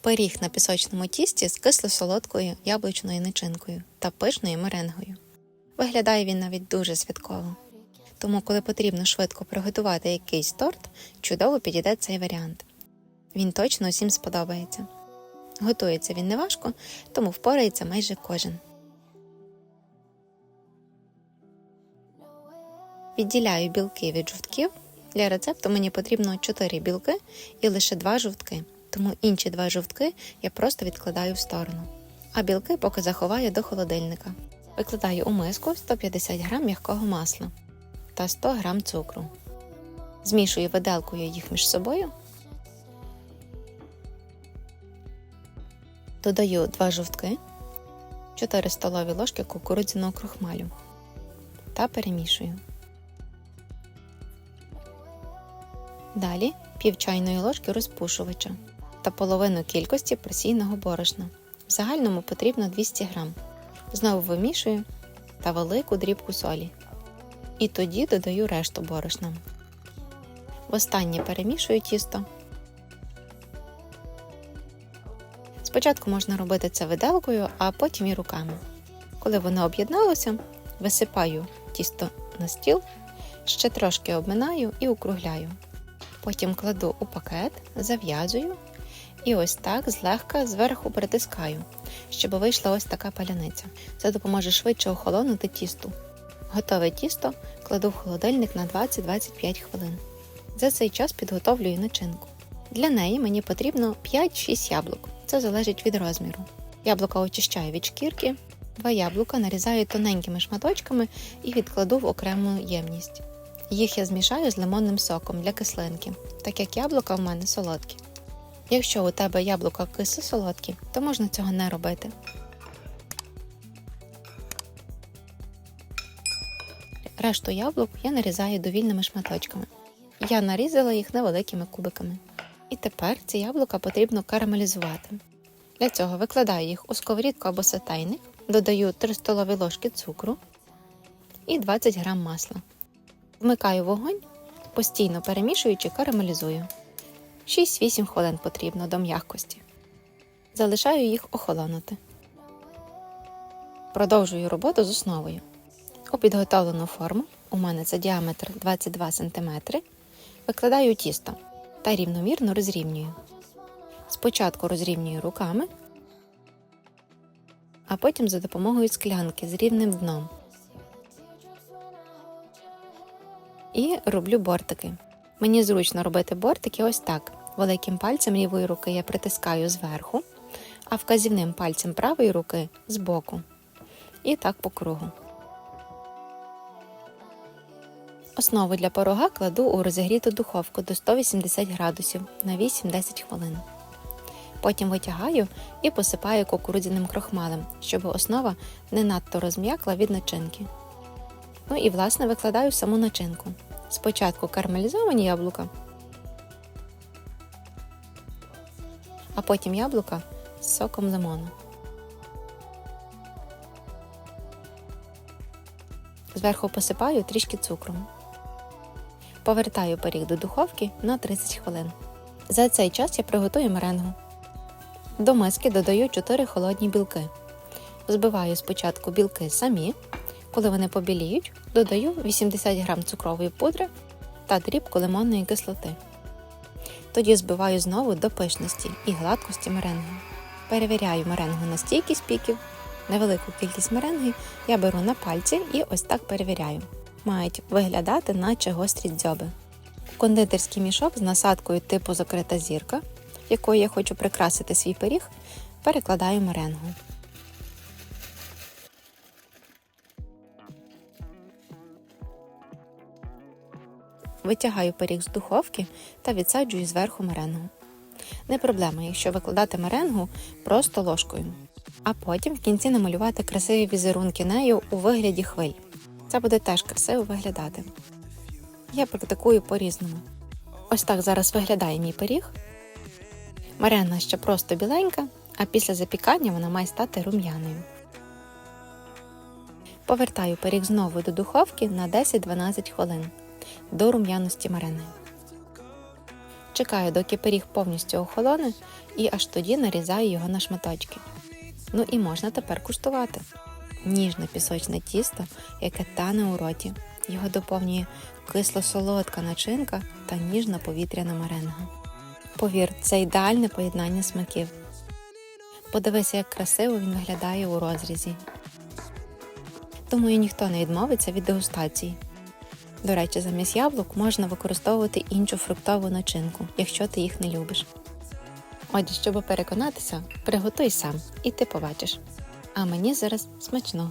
Пиріг на пісочному тісті з кисло-солодкою яблучною начинкою та пишною меренгою. Виглядає він навіть дуже святково. Тому, коли потрібно швидко приготувати якийсь торт, чудово підійде цей варіант. Він точно усім сподобається. Готується він неважко, тому впорається майже кожен. Відділяю білки від жовтків. Для рецепту мені потрібно 4 білки і лише 2 жовтки, тому інші 2 жовтки я просто відкладаю в сторону. А білки поки заховаю до холодильника. Викладаю у миску 150 г м'якого масла та 100 г цукру. Змішую виделкою їх між собою. Додаю 2 жовтки, 4 столові ложки кукурудзяного крохмалю та перемішую. Далі пів чайної ложки розпушувача та половину кількості просійного борошна. В загальному потрібно 200 г. Знову вимішую та велику дрібку солі. І тоді додаю решту борошна. Востаннє перемішую тісто. Спочатку можна робити це виделкою, а потім і руками. Коли воно об'єдналося, висипаю тісто на стіл, ще трошки обминаю і округляю. Потім кладу у пакет, зав'язую і ось так злегка зверху притискаю, щоб вийшла ось така паляниця. Це допоможе швидше охолонути тісту. Готове тісто кладу в холодильник на 20-25 хвилин. За цей час підготовлюю начинку. Для неї мені потрібно 5-6 яблук. Це залежить від розміру. Яблука очищаю від шкірки, два яблука нарізаю тоненькими шматочками і відкладу в окрему ємність. Їх я змішаю з лимонним соком для кислинки, так як яблука в мене солодкі. Якщо у тебе яблука кисло солодкі, то можна цього не робити. Решту яблук я нарізаю довільними шматочками. Я нарізала їх невеликими кубиками. І тепер ці яблука потрібно карамелізувати. Для цього викладаю їх у сковорідку або сатайник, додаю 3 столові ложки цукру і 20 г масла. Вмикаю вогонь, постійно перемішуючи, карамелізую. 6-8 хвилин потрібно до м'якості. Залишаю їх охолонути. Продовжую роботу з основою. У підготовлену форму, у мене це діаметр 22 см, викладаю тісто та рівномірно розрівнюю. Спочатку розрівнюю руками, а потім за допомогою склянки з рівним дном. І роблю бортики. Мені зручно робити бортики ось так. Великим пальцем лівої руки я притискаю зверху, а вказівним пальцем правої руки збоку. І так по кругу. Основу для порога кладу у розігріту духовку до 180 градусів на 8-10 хвилин. Потім витягаю і посипаю кукурудзяним крохмалем, щоб основа не надто розм'якла від начинки. Ну і власне викладаю саму начинку. Спочатку карамелізовані яблука, а потім яблука з соком лимону. Зверху посипаю трішки цукром. Повертаю пиріг до духовки на 30 хвилин. За цей час я приготую меренгу. До миски додаю 4 холодні білки. Збиваю спочатку білки самі. Коли вони побіліють, додаю 80 г цукрової пудри та дрібку лимонної кислоти. Тоді збиваю знову до пишності і гладкості меренги. Перевіряю меренгу на стійкість піків. Невелику кількість меренги я беру на пальці і ось так перевіряю. Мають виглядати, наче гострі дзьоби. Кондитерський мішок з насадкою типу закрита зірка, якою я хочу прикрасити свій пиріг, перекладаю меренгу. Витягаю пиріг з духовки та відсаджую зверху меренгу. Не проблема, якщо викладати меренгу просто ложкою, а потім в кінці намалювати красиві візерунки нею у вигляді хвиль. Це буде теж красиво виглядати. Я практикую по-різному. Ось так зараз виглядає мій пиріг. Меренга ще просто біленька, а після запікання вона має стати рум'яною. Повертаю пиріг знову до духовки на 10-12 хвилин до рум'яності марини. Чекаю, доки пиріг повністю охолоне, і аж тоді нарізаю його на шматочки. Ну і можна тепер куштувати. Ніжне пісочне тісто, яке тане у роті. Його доповнює кисло-солодка начинка та ніжна повітряна меренга. Повір, це ідеальне поєднання смаків. Подивися, як красиво він виглядає у розрізі. Думаю, ніхто не відмовиться від дегустації. До речі, замість яблук можна використовувати іншу фруктову начинку, якщо ти їх не любиш. Отже, щоб переконатися, приготуй сам, і ти побачиш. А мені зараз смачного.